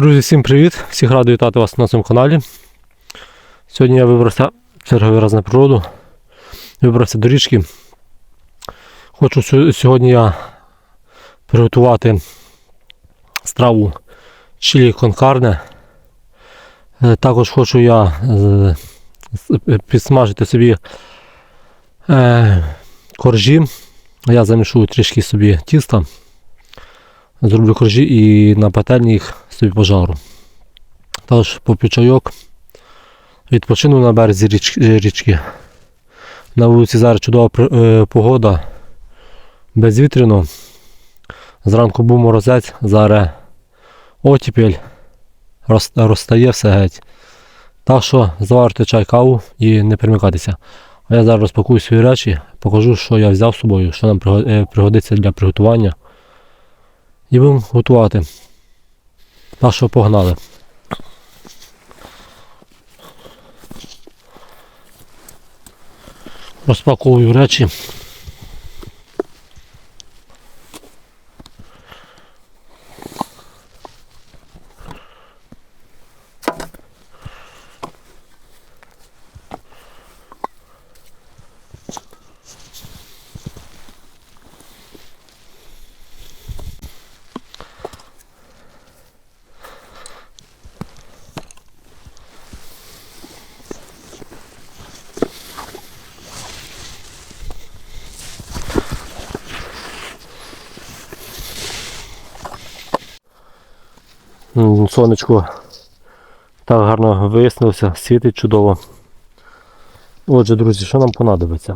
Друзі, всім привіт! Всіх радий вітати вас на цьому каналі. Сьогодні я вибрався черговий раз на природу. Вибрався до річки. Хочу сьогодні я приготувати страву чилі конкарне. Е, Також хочу я е, підсмажити собі е, коржі. Я замішу трішки собі тіста. Зроблю коржі і на пательні їх собі пожару. Також поп'ю чайок. Відпочину на березі річ- річки. На вулиці зараз чудова е, погода. Безвітряно. Зранку був морозець, зараз отіпель. Роз- Розстає все геть. Так що заварте чай каву і не примикатися. А я зараз розпакую свої речі, покажу, що я взяв з собою, що нам е, пригодиться для приготування. І будемо готувати. Що погнали. Розпаковую речі. Сонечко так гарно вияснилося, світить чудово. Отже, друзі, що нам понадобиться?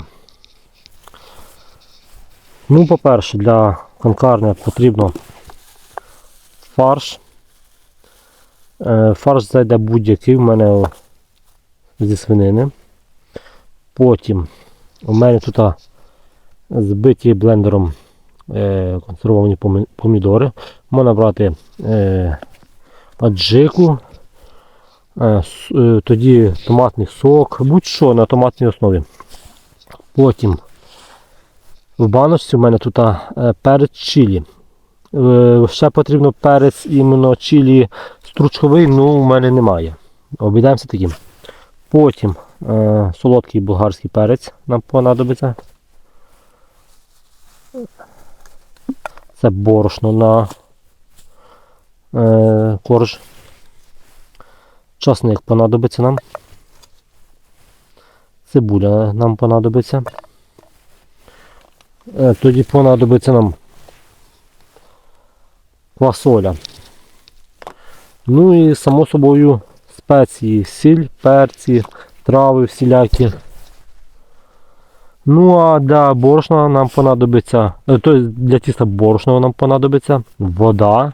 Ну, по-перше, для конкарня потрібно фарш. Е, Фарш зайде будь-який в мене зі свинини. Потім у мене тут збиті блендером е, консервовані помідори. Можна брати е, аджику, е, е, тоді томатний сок, будь-що на томатній основі. Потім в баночці у мене тут е, перець чилі. Ще потрібно перець іменно чилі стручковий, ну у мене немає. Обійдемося таким. Потім е, солодкий болгарський перець нам понадобиться. Це борошно на корж. Часник понадобиться нам. Цибуля нам понадобиться. Е, тоді понадобиться нам квасоля. Ну і само собою спеції, сіль, перці, трави всілякі. Ну а для борошна нам понадобиться, е, тобто для тіста борошна нам понадобиться вода,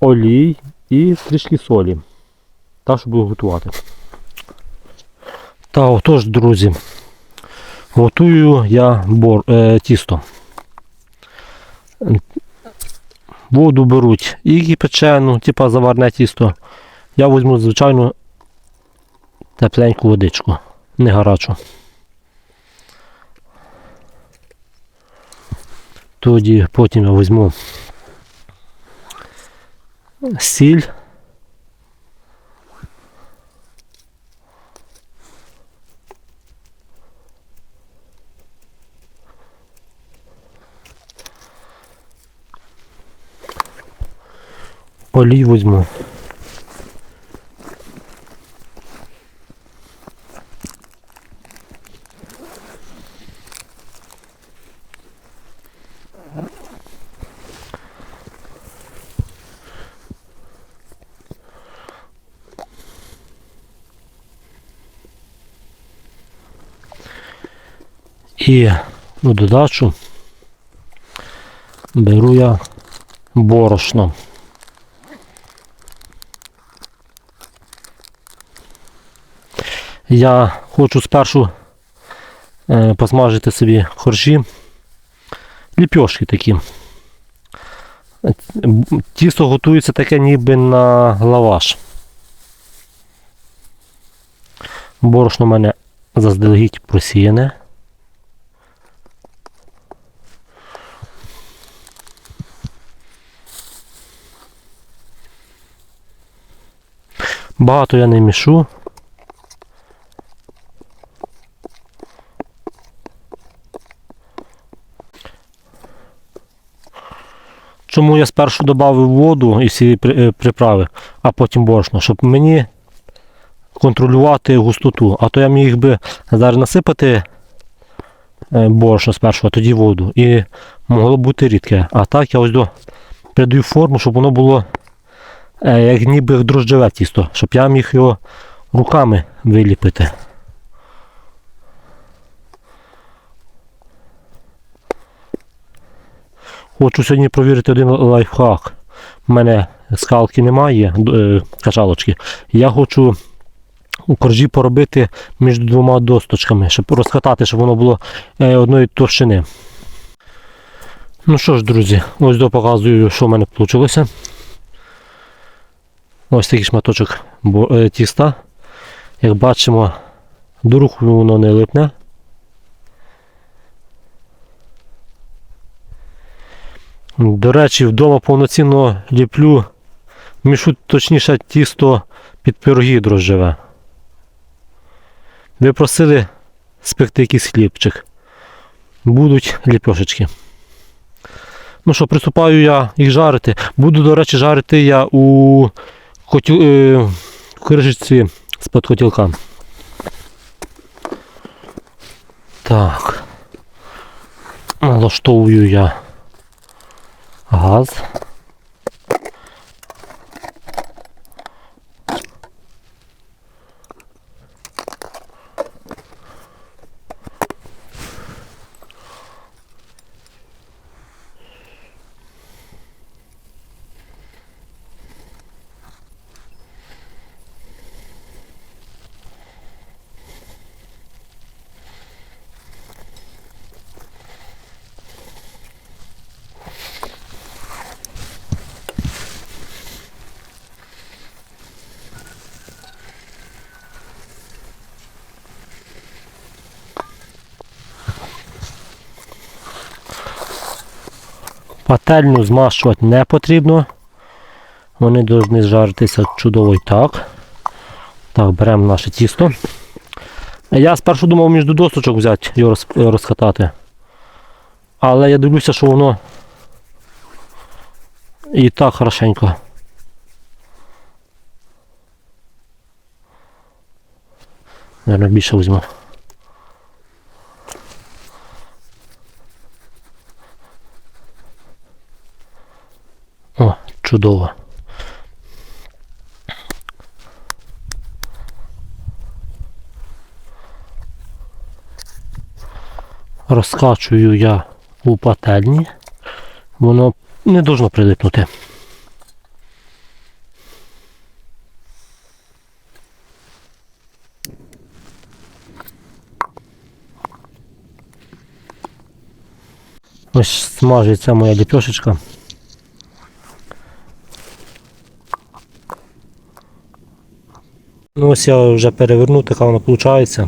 олій і трішки солі. Так, щоб буду готувати. Та отож, друзі, готую я бор, е, тісто. Воду беруть і кипячену, типа заварне тісто. Я візьму звичайну тепленьку водичку, не гарячу. Тоді потім я візьму сіль. Олій візьму. І у додачу беру я борошно. Я хочу спершу е, посмажити собі коржі, ліпьошки такі. Тісто готується таке ніби на лаваш. Борошно в мене заздалегідь просіяне. Багато я не мішу. Чому я спершу додав воду і всі е, приправи, а потім борошно, щоб мені контролювати густоту. А то я міг би зараз насипати е, борошно спершу, а тоді воду. І могло бути рідке. А так я ось до придаю форму, щоб воно було як ніби дрожджеве тісто, щоб я міг його руками виліпити. Хочу сьогодні провірити один лайфхак. У мене скалки немає, е, качалочки. Я хочу у коржі поробити між двома досточками, щоб розкатати, щоб воно було е, одної товщини. Ну що ж, друзі, ось до показую, що в мене вийшло. Ось такий шматочок е, тіста. Як бачимо, до руху воно не липне. До речі, вдома повноцінно ліплю, мішу точніше тісто під пироги дрожжеве. Ви просили спекти якийсь хлібчик. Будуть ліпешечки. Ну що, приступаю я їх жарити. Буду, до речі, жарити я у е, в кришечці з-під котілка. Так. Налаштовую я газ. Пательню змащувати не потрібно. Вони повинні жаритися чудово і так. Так, беремо наше тісто. Я спершу думав між досочок взяти його роз- розкатати. Але я дивлюся, що воно і так хорошенько. Наверно, більше візьму. О, чудово. Розкачую я у пательні. Воно не должно прилипнути. Ось смажиться моя ліпешечка. Ось я вже переверну, така вона виходить.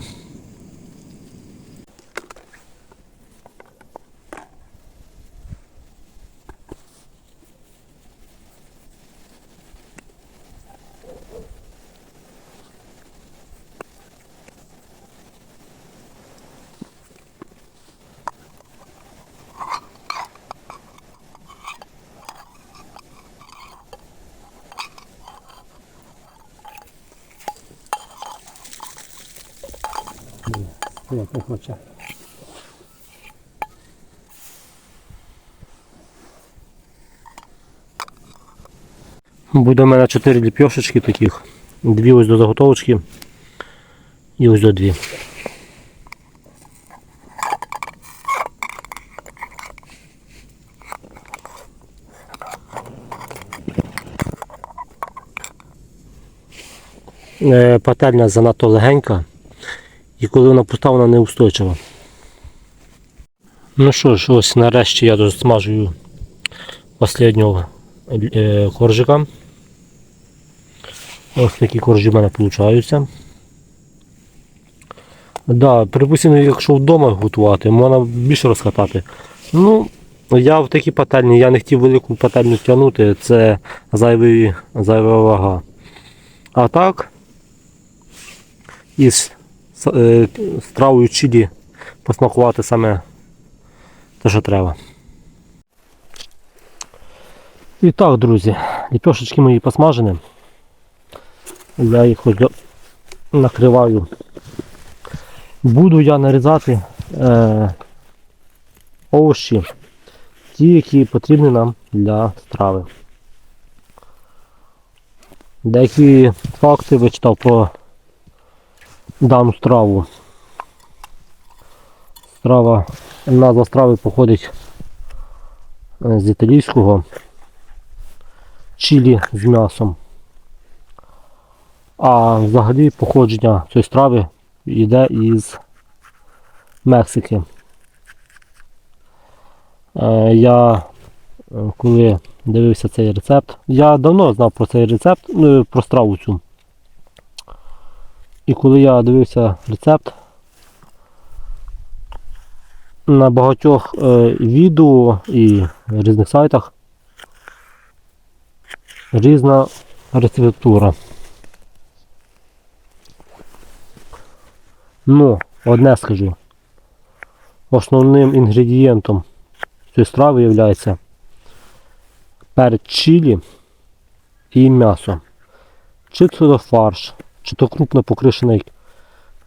Як не хоче. Буде у мене 4 ліпьошечки таких. Дві ось до заготовочки і ось до дві. Е, Пательня занадто легенька і коли вона пуста, вона неустойчива. Ну що ж, ось нарешті я досмажую останнього е, коржика. Ось такі коржі в мене получаються. Да, припустимо, якщо вдома готувати, можна більше розкатати. Ну, я в такій пательні, я не хотів велику пательню тягнути, це зайвий, зайва вага. А так, із стравою чилі посмакувати саме те, що треба. І так, друзі, ліпешечки мої посмажені. Я їх ось накриваю. Буду я нарізати е, овочі, ті, які потрібні нам для страви. Деякі факти вичитав про дану страву. Страва, назва страви походить е, з італійського чилі з м'ясом. А взагалі походження цієї страви йде із Мексики. Е, Я е, коли дивився цей рецепт, я давно знав про цей рецепт, ну, про страву цю. І коли я дивився рецепт, на багатьох е, відео і різних сайтах різна рецептура. Ну, одне скажу. Основним інгредієнтом цієї страви є перець чилі і м'ясо. Чи це фарш, чи то крупно покришене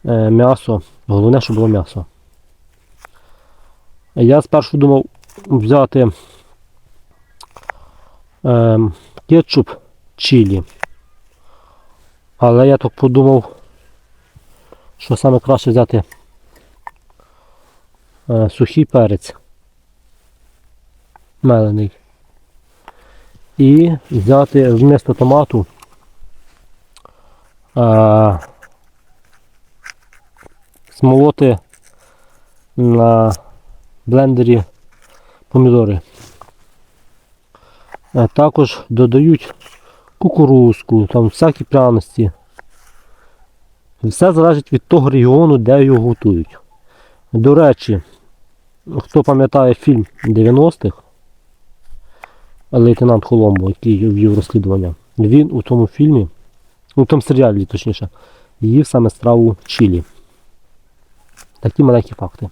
е, м'ясо. Головне, щоб було м'ясо. Я спершу думав взяти е, кетчуп чилі. Але я так подумав, що саме краще взяти е, сухий перець мелений. І взяти вмісто томату е, смолоти на блендері помідори. Е, Також додають кукурузку, там всякі пряності. Все залежить від того регіону, де його готують. До речі, хто пам'ятає фільм 90-х, лейтенант Коломбо, який вів розслідування, він у тому фільмі, у тому серіалі, точніше, їв саме страву чилі. Такі маленькі факти.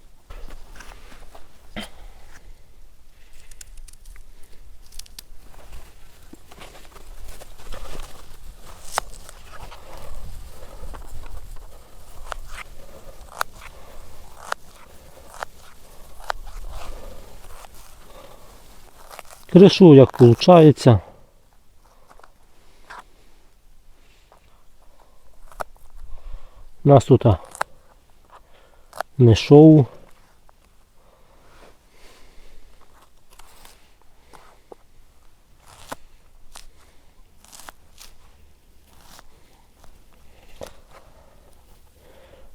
Кришу, як виходить. У нас тут не шоу.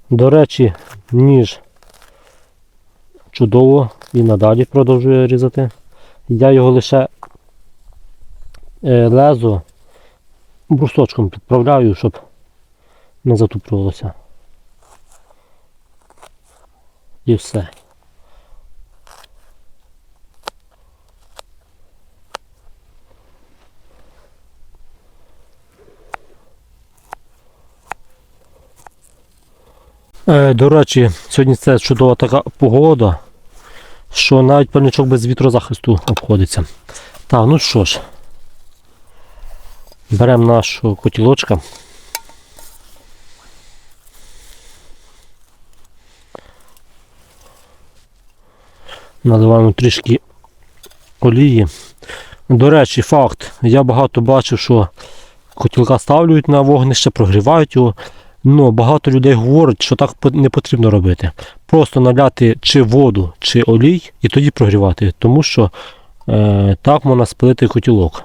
До речі, ніж чудово і надалі продовжує різати. Я його лише е, лезо брусочком підправляю, щоб не затуплювалося. І все. Е, До речі, сьогодні це чудова така погода, що навіть пальничок без вітрозахисту обходиться. Так, ну що ж, беремо нашого котілочка. Наливаємо трішки олії. До речі, факт, я багато бачив, що котілка ставлюють на вогнище, прогрівають його. Ну, багато людей говорять, що так не потрібно робити. Просто наляти чи воду, чи олій і тоді прогрівати, тому що е, так можна спалити котілок.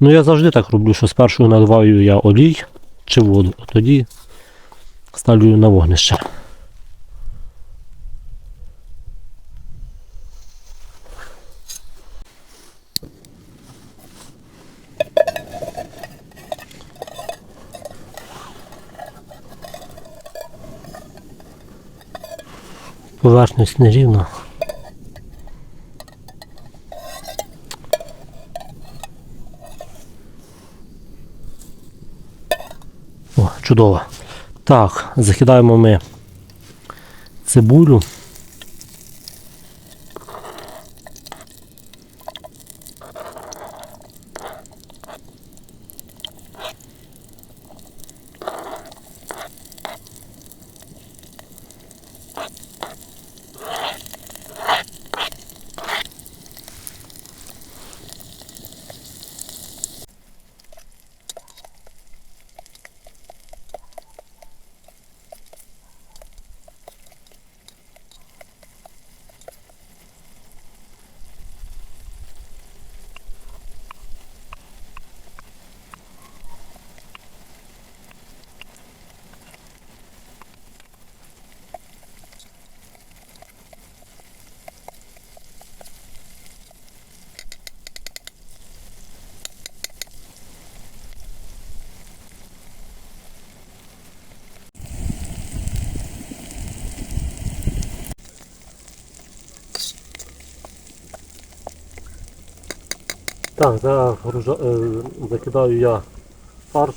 Ну я завжди так роблю, що спершу наливаю я олій чи воду, а тоді ставлю на вогнище. Поверхність нерівна. О, чудово. Так, закидаємо ми цибулю. Так, загружа... е, закидаю я фарш.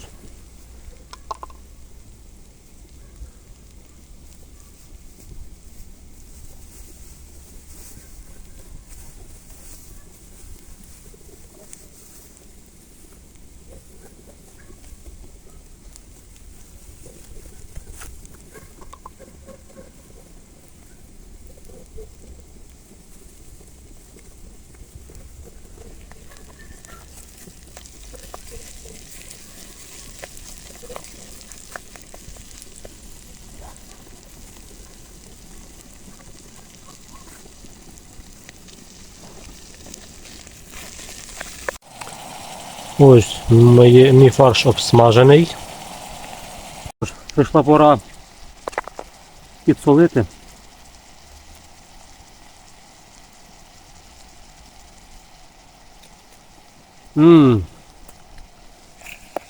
Ось мій фарш обсмажений. Прийшла пора підсолити. Ммм.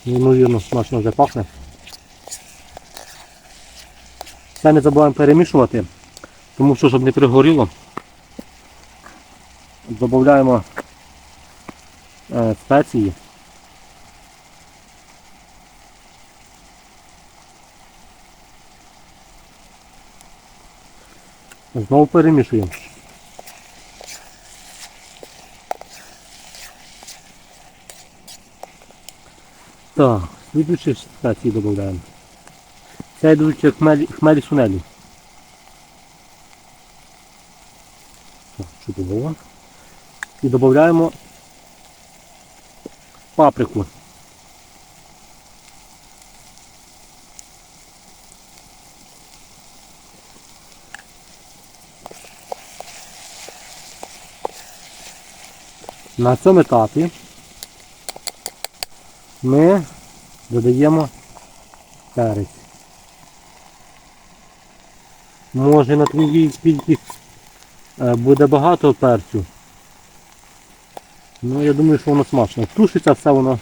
Неймовірно смачно вже пахне. Це не забуваємо перемішувати, тому що щоб не пригоріло. Додаємо е, спеції. Знову перемішуємо. Так, слідуючі спеції додаємо. Це йдуть хмелі, сунелі. Чудово. І додаємо паприку. На цьому етапі ми додаємо перець. Може на твоїй кількість е, буде багато перцю. Ну я думаю, що воно смачно. Тушиться все воно.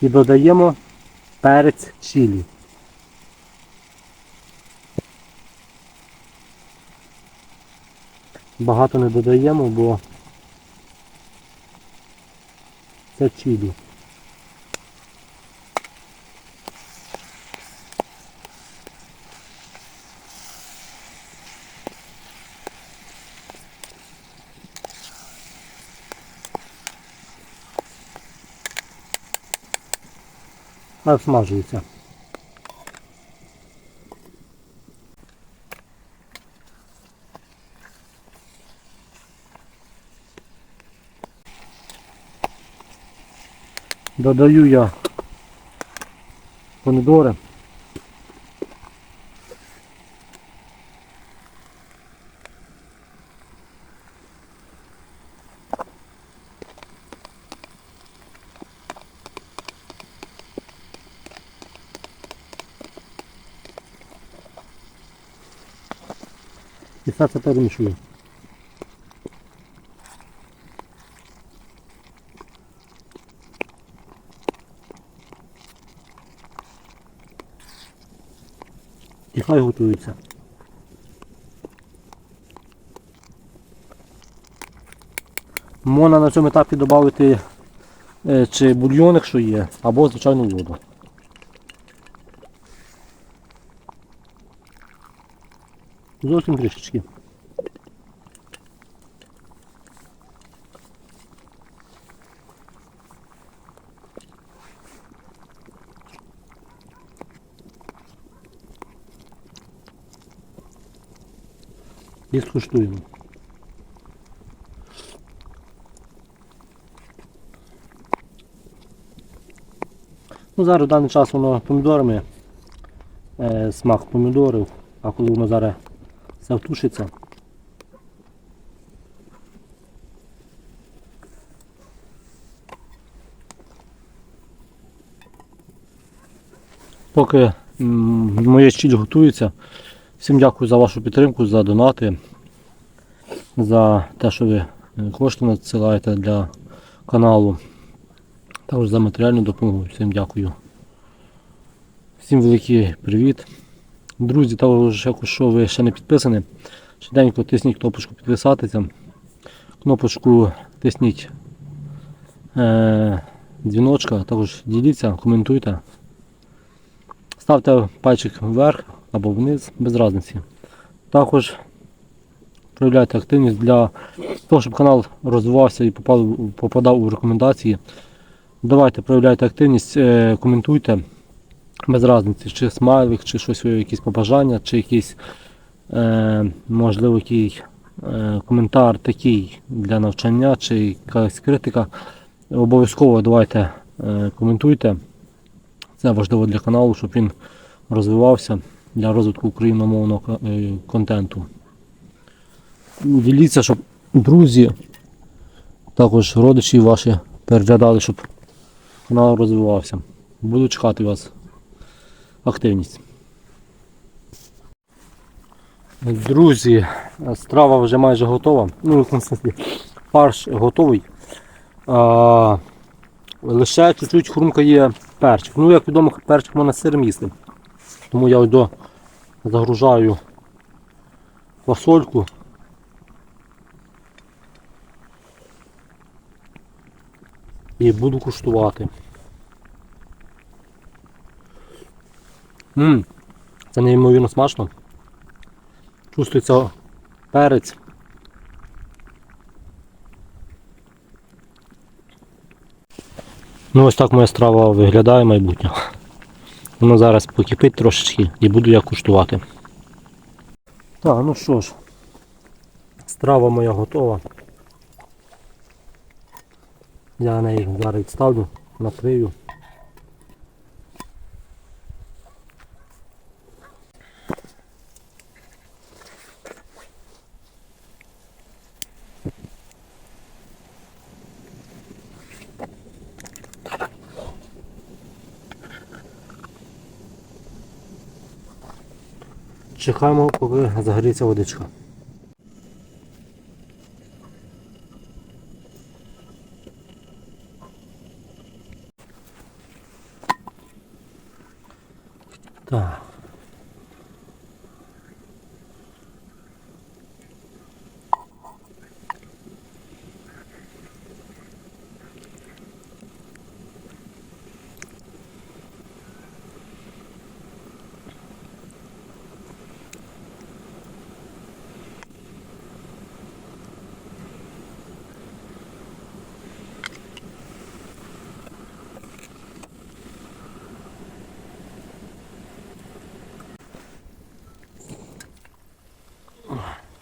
І додаємо перець чилі. Багато не додаємо, бо це чилі. Хай смажується. Додаю я помідори. І все це перемішую. Хай готується. Можна на цьому етапі додати е, чи бульйон, якщо є, або звичайну воду. Зовсім трішечки. І скуштуємо. Ну, зараз в даний час воно помідорами, е, смак помідорів, а коли воно зараз все втушиться. Поки м, моє щіль готується, всім дякую за вашу підтримку, за донати, за те, що ви кошти надсилаєте для каналу. Також за матеріальну допомогу. Всім дякую. Всім великий привіт. Друзі, також якщо ви ще не підписані, швиденько тисніть кнопочку підписатися. Кнопочку тисніть е, дзвіночка, також діліться, коментуйте. Ставте пальчик вверх або вниз, без різниці. Також проявляйте активність для того, щоб канал розвивався і попав, попадав у рекомендації. Давайте проявляйте активність, е, коментуйте без різниці, чи смайлик, чи щось е, якісь побажання, чи якийсь е, можливо який коментар такий для навчання, чи якась критика. Обов'язково давайте коментуйте. Це важливо для каналу, щоб він розвивався для розвитку україномовного е, контенту. Діліться, щоб друзі, також родичі ваші переглядали, щоб канал розвивався. Буду чекати вас активність. Друзі, страва вже майже готова. Ну, фарш готовий. А, лише чуть-чуть хрумкає перчик. Ну, як відомо, перчик можна сирим їсти. Тому я до загружаю фасольку. І буду куштувати. Ммм, це неймовірно смачно. Чувствується перець. Ну ось так моя страва виглядає майбутнє. Воно зараз покипить трошечки і буду я куштувати. Так, ну що ж, страва моя готова. Я на неї зараз відставлю, накрию. Чекаємо, поки загоріться водичка. Так.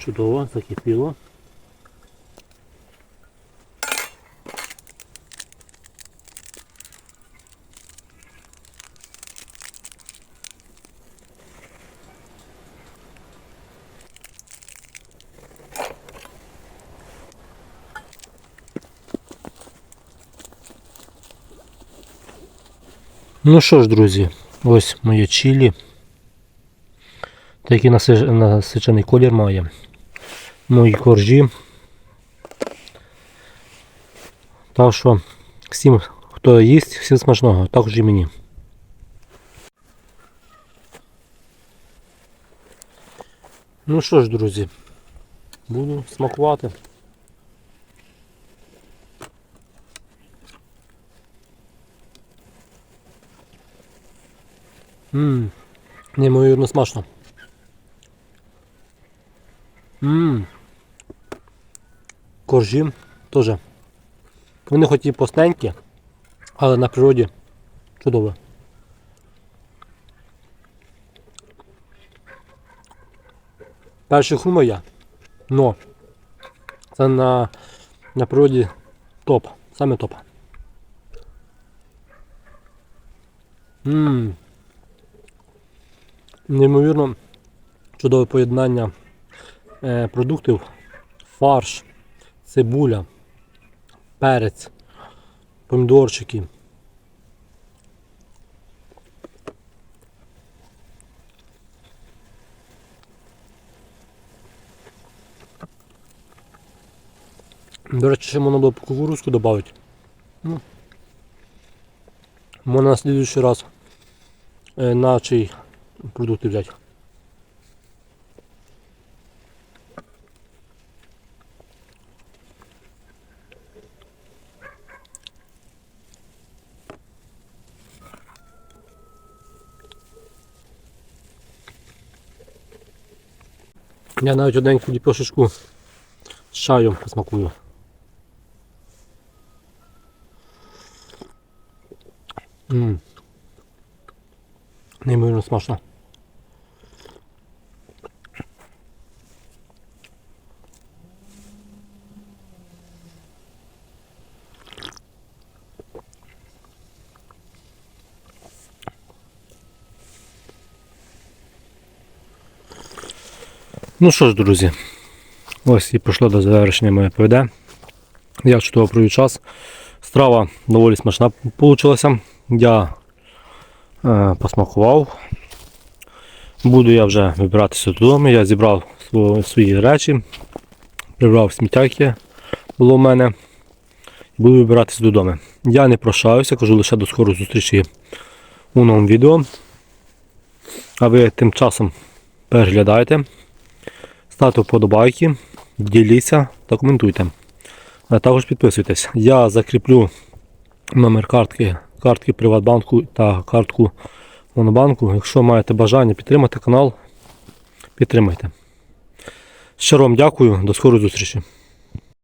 Чудово, закипіло. Ну що ж, друзі, ось моє чилі. Такий насич- насичений колір має мої коржі. Так що всім, хто їсть, всім смачного, також і мені. Ну що ж, друзі, буду смакувати. Ммм, неймовірно смачно. Ммм. Коржі теж. Вони хоч і постенькі, але на природі чудово. Перший хрума я. Но це на, на природі топ. Саме топ. Ммм. Неймовірно чудове поєднання продуктів. Фарш, цибуля, перець, помідорчики. До речі, ще можна було кукурузку додати. Ну, можна на слідуючий раз е, начий продукти взяти. Я навіть одненьку ліпешечку з чаєм посмакую. Ммм. Неймовірно смачно. Ну що ж, друзі, ось і прийшло до завершення моє ПВД. Я чудово провів час. Страва доволі смачна вийшла. Я е, посмакував. Буду я вже вибиратися додому. Я зібрав сво- свої речі, прибрав сміття, яке було в мене. Буду вибиратися додому. Я не прощаюся, кажу лише до скорої зустрічі у новому відео. А ви тим часом переглядайте, ставте вподобайки, діліться та коментуйте. А також підписуйтесь. Я закріплю номер картки, картки Приватбанку та картку Монобанку. Якщо маєте бажання підтримати канал, підтримайте. Щиро вам дякую, до скорої зустрічі.